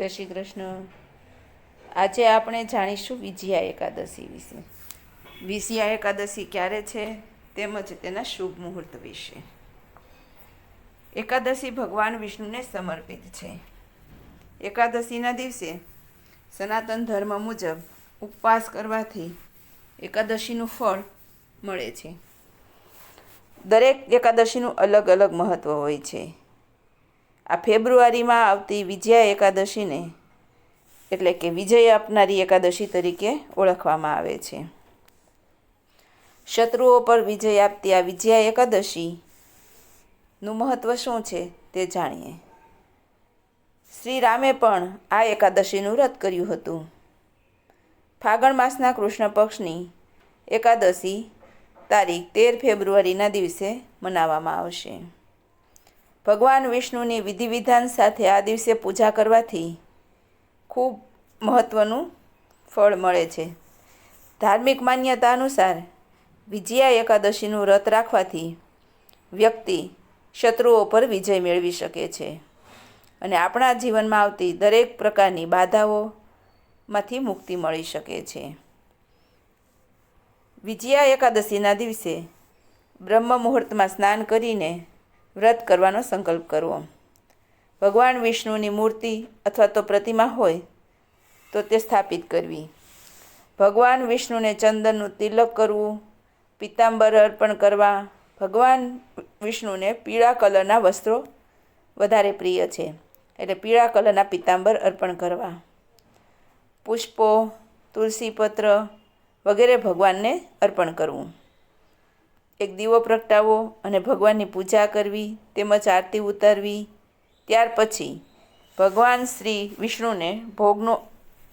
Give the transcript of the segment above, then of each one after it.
જય શ્રી કૃષ્ણ. આજે આપણે જાણીશું વિજયા એકાદશી વિશે. વિજયા એકાદશી ક્યારે છે? તેમજ તેના શુભ મુહૂર્ત વિશે. એકાદશી ભગવાન વિષ્ણુને સમર્પિત છે. એકાદશીના દિવસે સનાતન ધર્મ મુજબ ઉપવાસ કરવાથી એકાદશીનું ફળ મળે છે. દરેક એકાદશીનું અલગ અલગ મહત્ત્વ હોય છે. આ ફેબ્રુઆરીમાં આવતી વિજયા એકાદશીને, એટલે કે વિજય આપનારી એકાદશી તરીકે ઓળખવામાં આવે છે. શત્રુઓ પર વિજય આપતી આ વિજયા એકાદશીનું મહત્ત્વ શું છે તે જાણીએ. શ્રી રામે પણ આ એકાદશીનું વ્રત કર્યું હતું. ફાગણ માસના કૃષ્ણ પક્ષની એકાદશી તારીખ તેર ફેબ્રુઆરીના દિવસે મનાવવામાં આવશે. ભગવાન વિષ્ણુની વિધિ વિધાન સાથે આ દિવસે પૂજા કરવાથી ખૂબ મહત્ત્વનું ફળ મળે છે. ધાર્મિક માન્યતા અનુસાર વિજયા એકાદશીનું વ્રત રાખવાથી વ્યક્તિ શત્રુઓ પર વિજય મેળવી શકે છે અને આપણા જીવનમાં આવતી દરેક પ્રકારની બાધાઓમાંથી મુક્તિ મળી શકે છે. વિજયા એકાદશીના દિવસે બ્રહ્મ મુહૂર્તમાં સ્નાન કરીને વ્રત કરવાનો સંકલ્પ કરવો. ભગવાન વિષ્ણુની મૂર્તિ અથવા તો પ્રતિમા હોય, તો તે સ્થાપિત કરવી. ભગવાન વિષ્ણુને ચંદનનું તિલક કરવું, પિત્તાંબર અર્પણ કરવા. ભગવાન વિષ્ણુને પીળા કલરના વસ્ત્રો વધારે પ્રિય છે, એટલે પીળા કલરના પિત્તાંબર અર્પણ કરવા. પુષ્પો, તુલસીપત્ર વગેરે ભગવાનને અર્પણ કરવું. એક દીવો પ્રગટાવવો અને ભગવાનની પૂજા કરવી તેમજ આરતી ઉતારવી. ત્યાર પછી ભગવાન શ્રી વિષ્ણુને ભોગનો,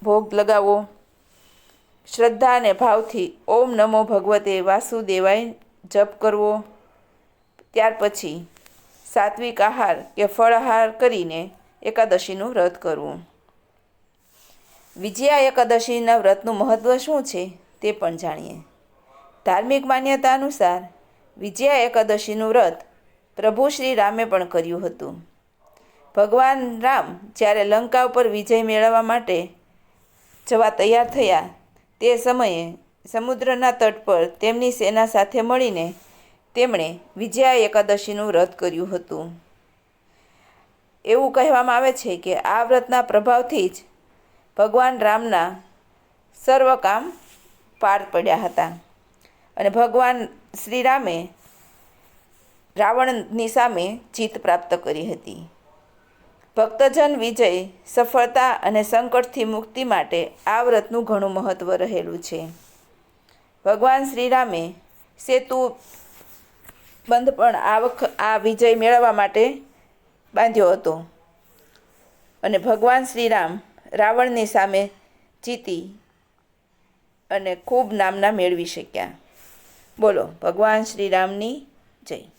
ભોગ લગાવવો શ્રદ્ધા અને ભાવથી ઓમ નમો ભગવતે વાસુદેવાય જપ કરવો. ત્યાર પછી સાત્વિક આહાર કે ફળાહાર કરીને એકાદશીનું વ્રત કરવું. વિજયા એકાદશીના વ્રતનું મહત્ત્વ શું છે તે પણ જાણીએ. ધાર્મિક માન્યતા અનુસાર વિજયા એકાદશીનું વ્રત પ્રભુ શ્રી રામે પણ કર્યું હતું. ભગવાન રામ જ્યારે લંકા ઉપર વિજય મેળવવા માટે જવા તૈયાર થયા, તે સમયે સમુદ્રના તટ પર તેમની સેના સાથે મળીને તેમણે વિજયા એકાદશીનું વ્રત કર્યું હતું. એવું કહેવામાં આવે છે કે આ વ્રતના પ્રભાવથી જ ભગવાન રામના સર્વ કામ પાર પડ્યા હતા. અને ભગવાન શ્રીરામે રાવણની સામે જીત પ્રાપ્ત કરી હતી. ભક્તજન વિજય, સફળતા અને સંકટથી મુક્તિ માટે આ વ્રતનું ઘણું મહત્ત્વ રહેલું છે. ભગવાન શ્રીરામે સેતુ બંધ પણ આ વખ, આ વિજય મેળવવા માટે બાંધ્યો હતો. અને ભગવાન શ્રીરામ રાવણની સામે જીતી અને ખૂબ નામના મેળવી શક્યા. બોલો ભગવાન શ્રી રામની જય.